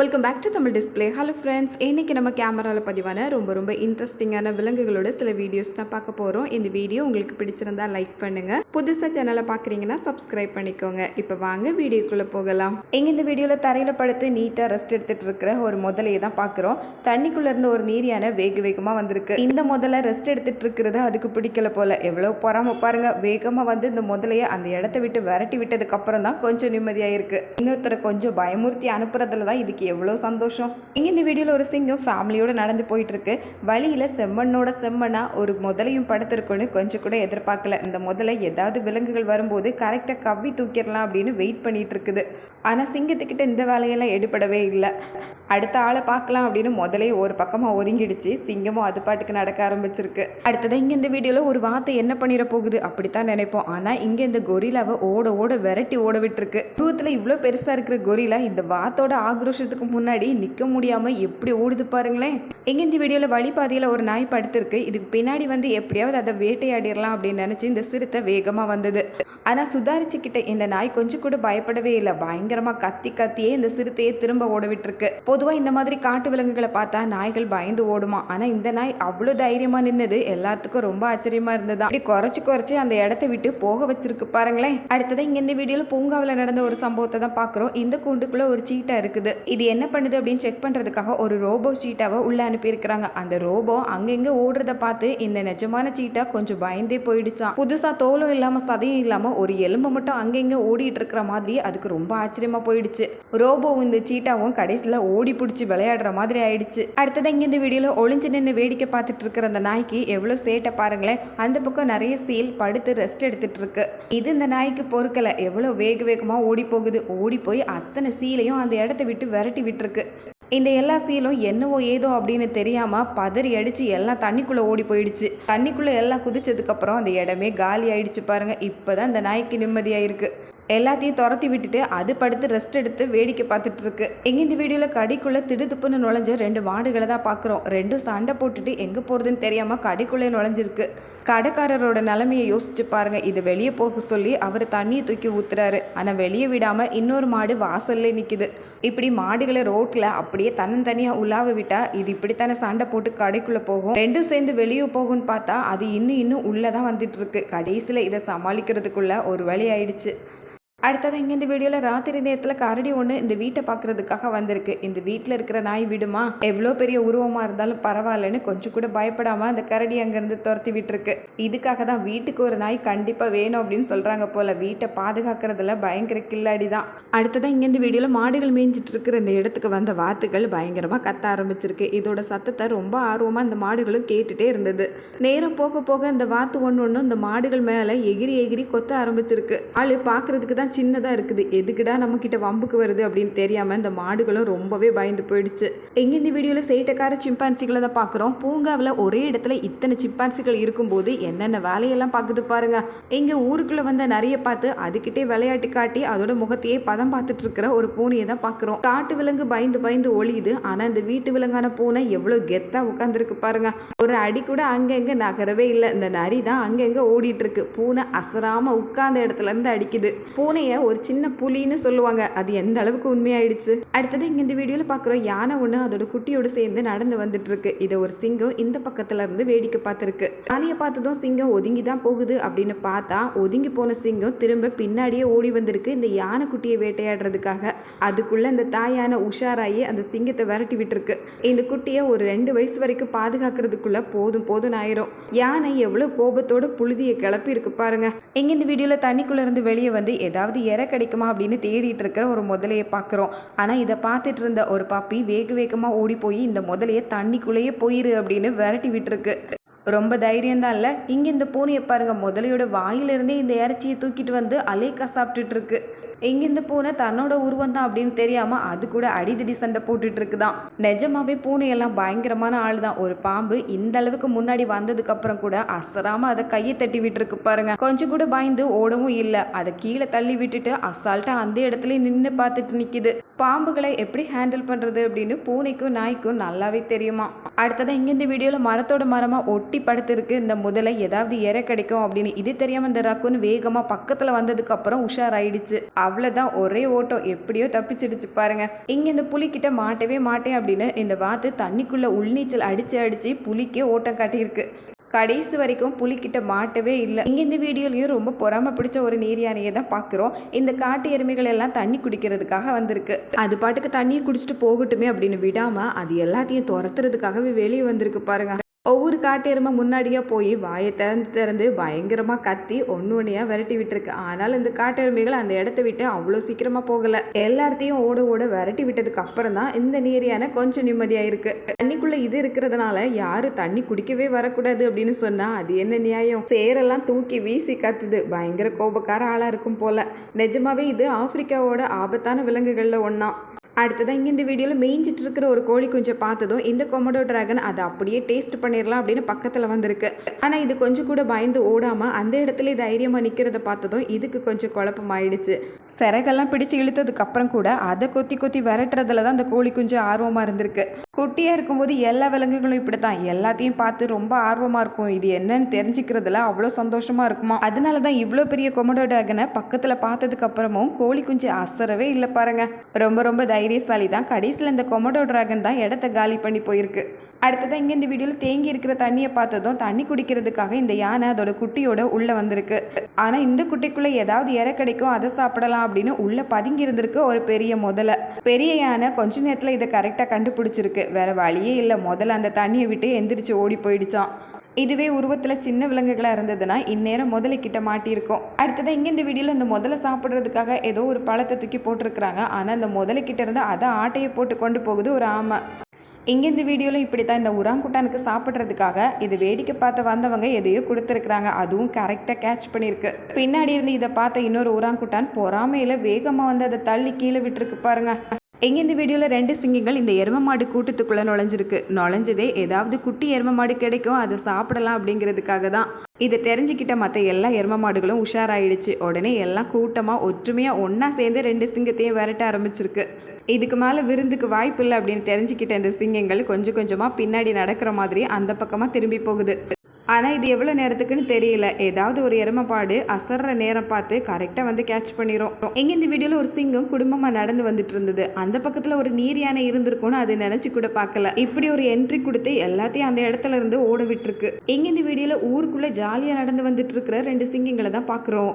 Welcome back to Tamil display hello friends இன்னைக்கு நம்ம கேமராவில் பதிவான ரொம்ப ரொம்ப இன்ட்ரெஸ்டிங்கான விலங்குகளோட சில வீடியோஸ் தான் பார்க்க போகிறோம் இந்த வீடியோ உங்களுக்கு பிடிச்சிருந்தா லைக் பண்ணுங்கள் புதுசாக சேனலை பார்க்குறீங்கன்னா சப்ஸ்கிரைப் பண்ணிக்கோங்க. இப்போ வாங்க வீடியோக்குள்ளே போகலாம். எங்க இந்த வீடியோவில் தரையில் படுத்து நீட்டாக ரெஸ்ட் எடுத்துகிட்டு இருக்கிற ஒரு முதலையை தான் பார்க்குறோம். தண்ணிக்குள்ளே இருந்த ஒரு நீரியான வேக வேகமாக வந்திருக்கு. இந்த முதல்ல ரெஸ்ட் எடுத்துகிட்டு இருக்கிறது அதுக்கு பிடிக்கல போல். எவ்வளோ பொறாம பாருங்கள் வேகமாக வந்து இந்த முதலையை அந்த இடத்த விட்டு விரட்டி விட்டதுக்கப்புறம் தான் கொஞ்சம் நிம்மதியாக இருக்குது இன்னொருத்தரை கொஞ்சம் பயமுறுத்தி அனுப்புறதுல தான் இதுக்கு எவ்வளோ சந்தோஷம். இங்கே இந்த வீடியோவில் ஒரு சிங்கம் ஃபேமிலியோடு நடந்து போயிட்டுருக்கு. வழியில் செம்மண்ணோட செம்மண்ணாக ஒரு முதலையும் படுத்திருக்குன்னு கொஞ்சம் கூட எதிர்பார்க்கல. இந்த முதலை ஏதாவது விலங்குகள் வரும்போது கரெக்டாக கவ்வி தூக்கிடலாம் அப்படின்னு வெயிட் பண்ணிகிட்டு இருக்குது ஆனால் சிங்கத்துக்கிட்ட இந்த வேலையெல்லாம் எடுபடவே இல்லை. அடுத்த ஆளை பார்க்கலாம் அப்படின்னு முதலே ஒரு பக்கமாக ஒதுங்கிடுச்சு. சிங்கமும் அது பாட்டுக்கு நடக்க ஆரம்பிச்சிருக்கு. அடுத்ததான் இங்கே இந்த வீடியோவில் ஒரு வார்த்தை என்ன பண்ணிட போகுது? அப்படித்தான் நினைப்போம். ஆனால் இங்கே இந்த கொரிலாவை ஓட ஓட விரட்டி ஓட விட்டுருக்கு. உருவத்தில் இவ்வளோ பெருசாக இருக்கிற கொரிலா இந்த வாத்தோட ஆக்ரோஷத்துக்கு முன்னாடி நிற்க முடியாமல் எப்படி ஓடுது பாருங்களேன். எங்கே இந்த வீடியோவில் வழிபாதையில் ஒரு நாய் படுத்திருக்கு. இதுக்கு பின்னாடி வந்து எப்படியாவது அதை வேட்டையாடிடலாம் அப்படின்னு நினச்சி இந்த சிறுத்தை வேகமாக வந்தது. ஆனால் சுதாரிச்சுக்கிட்ட இந்த நாய் கொஞ்சம் கூட பயப்படவே இல்லை. பயங்கரமாக கத்தி கத்தியே இந்த சிறுத்தையே திரும்ப ஓட விட்டுருக்கு. பொதுவாக இந்த மாதிரி காட்டு விலங்குகளை பார்த்தா நாய்கள் பயந்து ஓடுமா? ஆனால் இந்த நாய் அவ்வளோ தைரியமாக நின்னது. எல்லாத்துக்கும் ரொம்ப ஆச்சரியமா இருந்ததா? அப்படி குறைச்சி குறைச்சி அந்த இடத்த விட்டு போக வச்சிருக்கு பாருங்களேன். அடுத்தது இங்கே இந்த வீடியோவில் பூங்காவில் நடந்த ஒரு சம்பவத்தை தான் பார்க்குறோம். இந்த கூண்டுக்குள்ளே ஒரு சீட்டா இருக்குது. இது என்ன பண்ணுது அப்படின்னு செக் பண்ணுறதுக்காக ஒரு ரோபோ சீட்டாவை உள்ள அனுப்பியிருக்கிறாங்க. அந்த ரோபோ அங்கங்கே ஓடுறத பார்த்து இந்த நிஜமான சீட்டா கொஞ்சம் பயந்தே போயிடுச்சான் புதுசாக தோலும் இல்லாமல் சதையும் இல்லாமல் ஒரு எலும்பு மட்டும் அங்கங்கே ஓடிட்டு இருக்கிற மாதிரி அதுக்கு ரொம்ப ஆச்சரியமா போயிடுச்சு. ரோபோ இந்த சீட்டாவும் கடைசியில் ஓடி பிடிச்சி விளையாடுற மாதிரி ஆயிடுச்சு. அடுத்தது இங்கே இந்த வீடியோவில் ஒளிஞ்சு நின்று வேடிக்கை பார்த்துட்டு இருக்கிற அந்த நாய்க்கு எவ்வளோ சேட்டை பாருங்களேன். அந்த பக்கம் நிறைய சீல் படுத்து ரெஸ்ட் எடுத்துட்டு இருக்கு இது இந்த நாய்க்கு பொறுக்கலை. எவ்வளோ வேக வேகமாக ஓடி போகுது ஓடி போய் அத்தனை சீலையும் அந்த இடத்த விட்டு விரட்டி விட்டுருக்கு. இந்த எல்லா சீலும் என்னவோ ஏதோ அப்படின்னு தெரியாமல் பதறி அடித்து எல்லாம் தண்ணிக்குள்ளே ஓடி போயிடுச்சு. தண்ணிக்குள்ளே எல்லாம் குதிச்சதுக்கப்புறம் அந்த இடமே காலி ஆயிடுச்சு பாருங்க. இப்பதான் இந்த நாய்க்கு நிம்மதியாக இருக்குது எல்லாத்தையும் துரத்தி விட்டுட்டு அது படுத்து ரெஸ்ட் எடுத்து வேடிக்கை பார்த்துட்டு இருக்கு. எங்க இந்த வீடியோல கடைக்குள்ளே திடுதுப்புன்னு நுழைஞ்ச ரெண்டு மாடுகளை தான் பாக்குறோம். ரெண்டும் சண்டை போட்டுட்டு எங்க போறதுன்னு தெரியாம கடைக்குள்ளே நுழைஞ்சிருக்கு. கடைக்காரரோட நிலைமையை யோசிச்சு பாருங்க. இது வெளியே போக சொல்லி அவர் தண்ணியை தூக்கி ஊத்துறாரு. ஆனா வெளியே விடாம இன்னொரு மாடு வாசல்ல நிக்குது. இப்படி மாடுகளை ரோட்ல அப்படியே தன்னந்தனியாக உலாவ விட்டா இது இப்படித்தானே சண்டை போட்டு கடைக்குள்ளே போகும்? ரெண்டும் சேர்ந்து வெளியே போகும்னு பார்த்தா அது இன்னும் இன்னும் உள்ளதான் வந்துட்டு இருக்கு. கடைசியில இதை சமாளிக்கிறதுக்குள்ள ஒரு வழி ஆயிடுச்சு. அடுத்தது இங்கே இந்த வீடியோவில் ராத்திரி நேரத்தில் கரடி ஒன்று இந்த வீட்டை பார்க்குறதுக்காக வந்திருக்கு. இந்த வீட்டில் இருக்கிற நாய் விடுமா? எவ்வளோ பெரிய உருவமாக இருந்தாலும் பரவாயில்லன்னு கொஞ்சம் கூட பயப்படாமல் அந்த கரடி அங்கேருந்து துரத்தி விட்டுருக்கு. இதுக்காக தான் வீட்டுக்கு ஒரு நாய் கண்டிப்பாக வேணும் அப்படின்னு சொல்கிறாங்க போல். வீட்டை பாதுகாக்கிறதுல பயங்கர கில்லாடி தான். அடுத்ததான் இங்கே இந்த வீடியோவில் மாடுகள் மேய்ஞ்சிட்டு இருக்கிற இந்த இடத்துக்கு வந்த வாத்துகள் பயங்கரமாக கத்த ஆரம்பிச்சிருக்கு. இதோட சத்தத்தை ரொம்ப ஆர்வமாக இந்த மாடுகளும் கேட்டுட்டே இருந்தது. நேரம் போக போக இந்த வாத்து ஒன்று ஒன்று இந்த மாடுகள் மேலே எகிரி எகிரி கொத்த ஆரம்பிச்சிருக்கு. ஆள் பார்க்கறதுக்கு தான் சின்னதாக இருக்குது. எதுக்குடா நம்மக்கிட்ட வம்புக்கு வருது அப்படின்னு தெரியாமல் இந்த மாடுகளும் ரொம்பவே பயந்து போயிடுச்சு. எங்கே இந்த வீடியோவில் சேட்டக்கார சிம்பான்சிகளை தான் பார்க்குறோம் பூங்காவில் ஒரே இடத்துல இத்தனை சிம்பான்சிகள் இருக்கும்போது என்னென்ன வேலையெல்லாம் பார்க்குது பாருங்க. எங்கள் ஊருக்குள்ளே வந்த நிறைய பார்த்து அதுக்கிட்டே விளையாட்டு காட்டி அதோட முகத்தையே பதம் பார்த்துட்டு இருக்கிற ஒரு பூனையை தான் பார்க்குறோம் காட்டு விலங்கு பயந்து பயந்து ஒளியுது. ஆனால் இந்த வீட்டு விலங்கான பூனை எவ்வளோ கெத்தாக உட்காந்துருக்கு பாருங்க. ஒரு அடி கூட அங்கங்கே நகரவே இல்லை. இந்த நரி தான் அங்கங்கே ஓடிட்டு இருக்கு. பூனை அசராம உட்கார்ந்த இடத்துல இருந்து அடிக்குது. பூனை யானையை ஒரு சின்ன புலின்னு சொல்லுவாங்க. அது எந்த அளவுக்கு உண்மையாயிடுச்சு? அடுத்தது இங்க இந்த வீடியோல பாக்குறோம் யானை ஒன்று அதோட குட்டியோட சேர்ந்து நடந்து வந்துட்டு இருக்கு இதை ஒரு சிங்கம் இந்த பக்கத்துல இருந்து வேடிக்கை பார்த்துருக்கு. யானையை பார்த்ததும் சிங்கம் ஒதுங்கி தான் போகுது அப்படின்னு பார்த்தா ஒதுங்கி போன சிங்கம் திரும்ப பின்னாடியே ஓடி வந்திருக்கு இந்த யானை குட்டியை வேட்டையாடுறதுக்காக. அதுக்குள்ள இந்த தாயான உஷாராயி அந்த சிங்கத்தை விரட்டி விட்டுருக்கு. இந்த குட்டியை ஒரு ரெண்டு வயசு வரைக்கும் பாதுகாக்கிறதுக்குள்ள போதும் போதும் ஆயிரும். யானை எவ்வளவு கோபத்தோட புழுதியை கிளப்பி இருக்கு பாருங்க. எங்க இந்த வீடியோல தண்ணிக்குள்ள இருந்து வெளியே வந்து ஏதாவது இறை கிடைக்குமா அப்படின்னு தேடிட்டு இருக்கிற ஒரு முதலையை பார்க்குறோம். ஆனால் இதை பார்த்துட்டு இருந்த ஒரு பாப்பி வேக வேகமாக ஓடி போய் இந்த முதலையை தண்ணிக்குள்ளேயே போயிரு அப்படின்னு விரட்டி விட்டுருக்கு. ரொம்ப தைரியம் தான் இல்லை? இங்கே இந்த பூனையை பாருங்க முதலையோட வாயிலிருந்தே இந்த இறைச்சியை தூக்கிட்டு வந்து அலேக்கா சாப்பிட்டுட்டு இருக்கு. எங்கேருந்து பூனை தன்னோட உருவம் தான் அப்படின்னு தெரியாம அது கூட அடிதடி சண்டை போட்டுட்டு இருக்குதான் நிஜமாவே பூனையெல்லாம் பயங்கரமான ஆள் தான் ஒரு பாம்பு இந்த அளவுக்கு முன்னாடி வந்ததுக்கு அப்புறம் கூட அசராம அதை கையை தட்டி விட்டுருக்கு பாருங்க. கொஞ்சம் கூட பயந்து ஓடவும் இல்லை. அதை கீழே தள்ளி விட்டுட்டு அசால்ட்டா அந்த இடத்துல நின்று பார்த்துட்டு நிக்குது. பாம்புகளை எப்படி ஹேண்டில் பண்றது அப்படின்னு பூனைக்கும் நாய்க்கும் நல்லாவே தெரியுமா? அடுத்ததான் இங்க இந்த வீடியோல மரத்தோட மரமா ஒட்டி படுத்திருக்கு. இந்த முதலை ஏதாவது இறை கிடைக்கும் அப்படின்னு. இது தெரியாம இந்த ரக்குன்னு வேகமா பக்கத்துல வந்ததுக்கு அப்புறம் உஷாராயிடுச்சு. அவ்வளோதான் ஒரே ஓட்டம். எப்படியோ தப்பிச்சிடுச்சு பாருங்க. இங்கே இந்த புலிக்கிட்ட மாட்டவே மாட்டேன் அப்படின்னு இந்த வாத்து தண்ணிக்குள்ளே உள்நீச்சல் அடிச்சு அடிச்சு புலிக்கே ஓட்டம் காட்டியிருக்கு. கடைசி வரைக்கும் புலிக்கிட்ட மாட்டவே இல்லை. இங்கே இந்த வீடியோலையும் ரொம்ப பொறாம பிடிச்ச ஒரு நீர் யானையை தான் பார்க்குறோம் இந்த காட்டு எருமைகள் எல்லாம் தண்ணி குடிக்கிறதுக்காக வந்திருக்கு. அது பாட்டுக்கு தண்ணியை குடிச்சிட்டு போகட்டுமே அப்படின்னு விடாமல் அது எல்லாத்தையும் துரத்துறதுக்காகவே வெளியே வந்திருக்கு பாருங்க. ஒவ்வொரு காட்டெருமை முன்னாடியாக முன்னாடியே போய் வாயை திறந்து திறந்து பயங்கரமாக கத்தி ஒன்று ஒன்றையாக விரட்டி விட்டுருக்கு. ஆனால் இந்த காட்டெருமைகள் அந்த இடத்த விட்டு அவ்வளோ சீக்கிரமாக போகலை. எல்லாத்தையும் ஓட ஓட விரட்டி விட்டதுக்கு அப்புறம் தான் இந்த நீர் யானை கொஞ்சம் நிம்மதியாக இருக்குது தண்ணிக்குள்ளே இது இருக்கிறதுனால யாரும் தண்ணி குடிக்கவே வரக்கூடாது அப்படின்னு சொன்னால் அது என்ன நியாயம்? சேரெல்லாம் தூக்கி வீசி கத்துது. பயங்கர கோபக்கார ஆளாக இருக்கும் போல. நிஜமாவே இது ஆப்பிரிக்காவோட ஆபத்தான விலங்குகளில் ஒன்றா அடுத்ததான் இங்கே இந்த வீடியோவில் மேய்ஞ்சிட்டு இருக்கிற ஒரு கோழி குஞ்சை பார்த்ததும் இந்த கொமடோ டிராகன் அதை அப்படியே டேஸ்ட் பண்ணிடலாம் அப்படின்னு பக்கத்தில் வந்திருக்கு. ஆனால் இது கொஞ்சம் கூட பயந்து ஓடாமல் அந்த இடத்துல தைரியமாக நிற்கிறத பார்த்ததும் இதுக்கு கொஞ்சம் குழப்பமாயிடுச்சு. சிறகெல்லாம் பிடிச்சு இழுத்ததுக்கப்புறம் கூட அதை கொத்தி கொத்தி விரட்டுறதுல தான் அந்த கோழி குஞ்சு ஆர்வமாக இருந்திருக்கு. குட்டியாக இருக்கும்போது எல்லா விலங்குகளும் இப்படி தான் எல்லாத்தையும் பார்த்து ரொம்ப ஆர்வமாக இருக்கும். இது என்னன்னு தெரிஞ்சுக்கிறதுல அவ்வளோ சந்தோஷமாக இருக்குமா? அதனால தான் இவ்வளோ பெரிய கொமடோ டிராகனை பக்கத்தில் பார்த்ததுக்கப்புறமும் கோழி குஞ்சு அசரவே இல்லை பாருங்க. ரொம்ப ரொம்ப தைரியசாலி தான். கடைசியில் இந்த கொமடோ டிராகன் தான் இடத்த காலி பண்ணி போயிருக்கு. அடுத்ததான் இங்கே இந்த வீடியோவில் தேங்கி இருக்கிற தண்ணியை பார்த்ததும் தண்ணி குடிக்கிறதுக்காக இந்த யானை அதோட குட்டியோட உள்ளே வந்திருக்கு. ஆனால் இந்த குட்டிக்குள்ளே ஏதாவது இற கிடைக்கும் அதை சாப்பிடலாம் அப்படின்னு உள்ளே பதுங்கி இருந்திருக்கு ஒரு பெரிய முதலை. பெரிய யானை கொஞ்ச நேரத்தில் இதை கரெக்டாக கண்டுபிடிச்சிருக்கு. வேற வழியே இல்லை. முதல்ல அந்த தண்ணியை விட்டு எந்திரிச்சு ஓடி போயிடுச்சான் இதுவே உருவத்தில் சின்ன விலங்குகளாக இருந்ததுன்னா இந்நேரம் முதலைக்கிட்ட மாட்டியிருக்கும். அடுத்ததாக இங்கே இந்த வீடியோவில் இந்த முதலை சாப்பிட்றதுக்காக ஏதோ ஒரு பழத்தை தூக்கி போட்டிருக்கிறாங்க. ஆனால் அந்த முதலைக்கிட்ட இருந்து அதை ஆட்டையை போட்டு கொண்டு போகுது ஒரு ஆமை. இங்கே இந்த வீடியோவில் இப்படி தான் இந்த உராங்குட்டானுக்கு சாப்பிட்றதுக்காக இது வேடிக்கை பார்த்து வந்தவங்க எதையோ கொடுத்துருக்குறாங்க. அதுவும் கரெக்டாக கேட்ச் பண்ணியிருக்கு. பின்னாடி இருந்து இதை பார்த்த இன்னொரு உராங்குட்டான் பொறாமையில் வேகமாக வந்து அதை தள்ளி கீழே விட்டுருக்கு பாருங்க. எங்கே இந்த வீடியோவில் ரெண்டு சிங்கங்கள் இந்த எரும மாடு கூட்டத்துக்குள்ளே நுழைஞ்சிருக்கு. நுழைஞ்சதே ஏதாவது குட்டி எரும மாடு கிடைக்கும் அதை சாப்பிடலாம் அப்படிங்கிறதுக்காக தான். இதை தெரிஞ்சுக்கிட்ட மற்ற எல்லா எரும மாடுகளும் உஷாராயிடுச்சு. உடனே எல்லாம் கூட்டமாக ஒற்றுமையாக ஒன்றா சேர்ந்து ரெண்டு சிங்கத்தையும் விரட்ட ஆரம்பிச்சிருக்கு. இதுக்கு மேலே விருந்துக்கு வாய்ப்பு இல்லை அப்படின்னு தெரிஞ்சுக்கிட்ட இந்த சிங்கங்கள் கொஞ்சம் கொஞ்சமாக பின்னாடி நடக்கிற மாதிரி அந்த பக்கமாக திரும்பி போகுது. ஆனால் இது எவ்வளோ நேரத்துக்குன்னு தெரியல. ஏதாவது ஒரு எருமைப்பாடு அசர்ற நேரம் பார்த்து கரெக்டாக வந்து கேட்ச் பண்ணிடும் எங்கே இந்த வீடியோவில் ஒரு சிங்கம் குடும்பமாக நடந்து வந்துட்டு இருந்தது. அந்த பக்கத்தில் ஒரு நீர் யானை இருந்திருக்கும்னு அது நினச்சி கூட பார்க்கல. இப்படி ஒரு என்ட்ரி கொடுத்து எல்லாத்தையும் அந்த இடத்துல இருந்து ஓட விட்டுருக்கு. எங்கே இந்த வீடியோவில் ஊருக்குள்ளே ஜாலியாக நடந்து வந்துட்டு இருக்கிற ரெண்டு சிங்கங்களை தான் பார்க்குறோம்.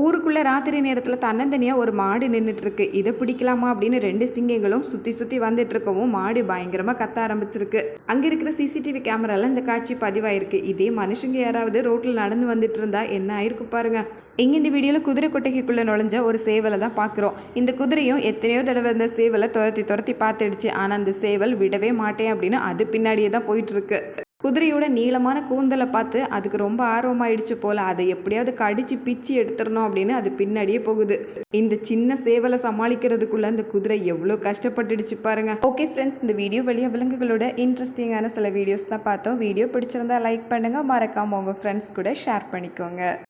ஊருக்குள்ளே ராத்திரி நேரத்தில் தன்னந்தனியாக ஒரு மாடு நின்றுட்டுருக்கு இதை பிடிக்கலாமா அப்படின்னு ரெண்டு சிங்கங்களும் சுற்றி சுற்றி வந்துட்டு இருக்கவும் மாடு பயங்கரமாக கத்த ஆரம்பிச்சிருக்கு. அங்கே இருக்கிற சிசிடிவி கேமரால இந்த காட்சி பதிவாயிருக்கு. இதே மனுஷங்க யாராவது ரோட்டில் நடந்து வந்துட்டு இருந்தா என்ன ஆயிருக்கு பாருங்க. இங்கே இந்த வீடியோவில் குதிரை கொட்டகைக்குள்ளே நுழைஞ்ச ஒரு சேவலை தான் பார்க்குறோம் இந்த குதிரையும் எத்தனையோ தடவை இந்த சேவலை துரத்தி துரத்தி பார்த்துடுச்சு. ஆனால் அந்த சேவல் விடவே மாட்டேன் அப்படின்னு அது பின்னாடியே தான் போயிட்டுருக்கு. குதிரையோட நீளமான கூந்தலை பார்த்து அதுக்கு ரொம்ப ஆர்வமாயிடுச்சு போல. அதை எப்படியாவது கடிச்சு பிச்சு எடுத்துடணும் அப்படின்னு அது பின்னாடியே போகுது. இந்த சின்ன சேவலை சமாளிக்கிறதுக்குள்ள அந்த குதிரை எவ்வளோ கஷ்டப்பட்டுடுச்சு பாருங்க. ஓகே ஃப்ரெண்ட்ஸ் இந்த வீடியோ வழியாக விலங்குகளோட இன்ட்ரெஸ்டிங்கான சில வீடியோஸ் தான் பார்த்தோம். வீடியோ பிடிச்சிருந்தா லைக் பண்ணுங்க. மறக்காம உங்க ஃப்ரெண்ட்ஸ் கூட ஷேர் பண்ணிக்கோங்க.